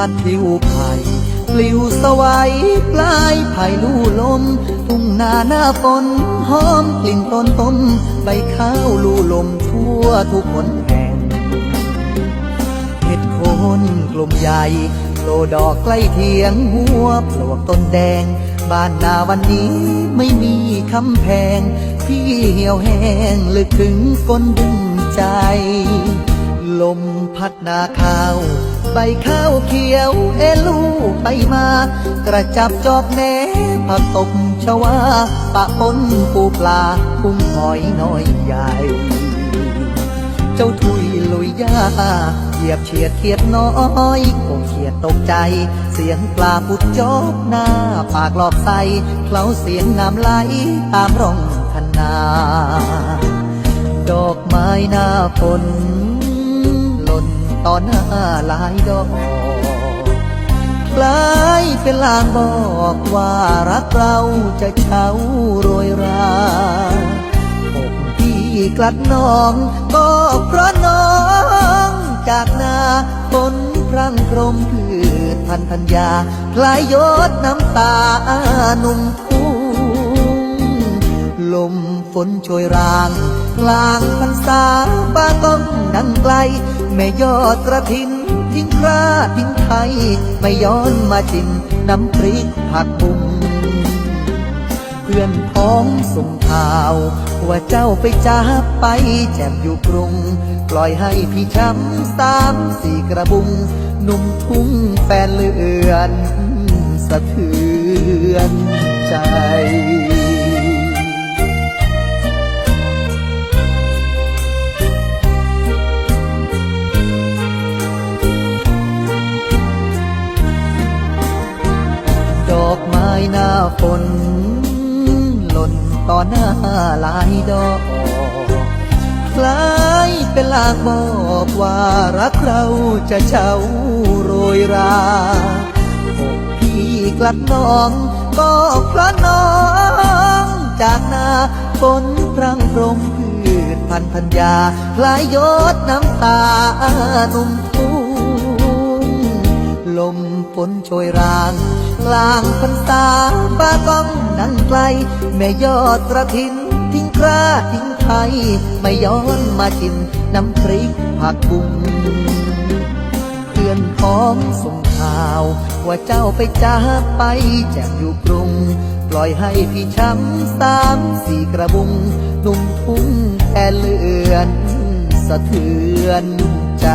านผิวไผ่ปลิวสวัยปลายไผ่ลู่ลม ทุ่งนาหน้าฝนหอมกลิ่นต้นต้นใบข้าวลู่ลมทั่วทุกคนแห่งเห็ดโคนกลุ่มใหญ่โลดอกใกล้เทียงหัวปลวกต้นแดง บ้านนาวันนี้ไม่มีคำแพง พี่เหี่ยวแห้งลึกถึงก้นดึงใจ ลมพัดนาข้าว ใบข้าวเขียวเอลูไปมา กระจับจอบแหนผักตบชวา ปะปนปูปลากุ้งหอยน้อยใหญ่ เจ้าทุยลุยยาเหยียบเฉียดเขียดน้อยคงเขียดตกใจ เสียงปลาปุดจอบหน้า ปากหลอบใสเคล้าเสียงน้ำไหลตามร่องคันนาดอกไม้หน้าฝน ตอนหน้าหลายดอกคล้ายเป็นลางบอกว่ารักเราจะเฉาโรยราอกพี่กลัดน้อง ก็เพราะน้องจากนาฝนพรั่งพรมพืชพันธัญญาคลายยดน้ำตาหนุ่มทุ่งลมฝนโชยรางกลางพรรษาบ้าก้องดังไกล แม่ยอดกระถินทิ้งคราทิ้งไทย ไม่ย้อนมาจินน้ำพริกผักบุ้งเพื่อนพ้องส่งข่าว ว่าเจ้าไปจากไปแจมอยู่กรุง ปล่อยให้พี่ช้ำสามสี่กระบุง หนุ่มทุ่งแฟนเลือน สะเทือนใจ หน้าฝนหล่นต่อหน้าหลายดอก คล้ายเป็นลางบอกว่ารักเราจะเฉาโรยราอกพี่กลัดน้อง ก็เพราะน้อง จากนาฝนพรังพรมพืชพันธัญญาคลายยดน้ำตาหนุ่มทุ่งลมฝนโชยราง กลางพรรษาบ้าก้องดังไกล แม่ยอดกระถินทิ้งคราทิ้งไทยไม่ย้อนมาชิมน้ำพริกผักบุ้งเพื่อนพ้องส่งข่าว ว่าเจ้าไปจาไปแจกอยู่กรุง ปล่อยให้พี่ช้ำสามสี่กระบุงหนุ่มทุ่งแค่เลือน สะเทือนใจ